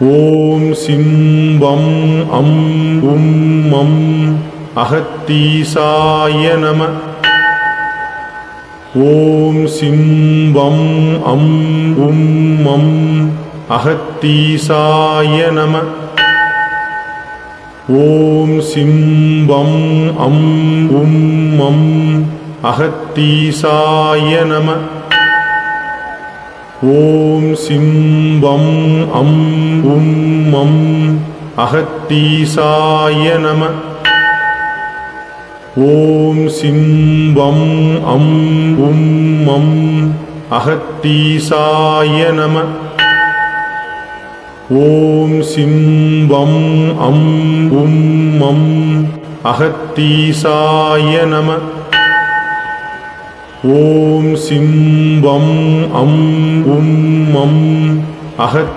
ஓம் சிம்பம் அம் உம் மம் அகத்தீசாய நம. ஓம் சிம்பம் அம் உம் மம் அகத்தீசாய நம. ஓம் சிம்பம் அம் உம் மம் அகத்தீசாய நம. ஓம் சிம்பம் அம் உம் மம் அகத்தீசாய நம. ஓம் சிம்பம் அம் உம் மம் அகத்தீசாய நம. ஓம் சிம்பம் அம் உம் மம் அகத்தீசாய நம. ஓம் சிம்பம் அம் உம் அம் அகத்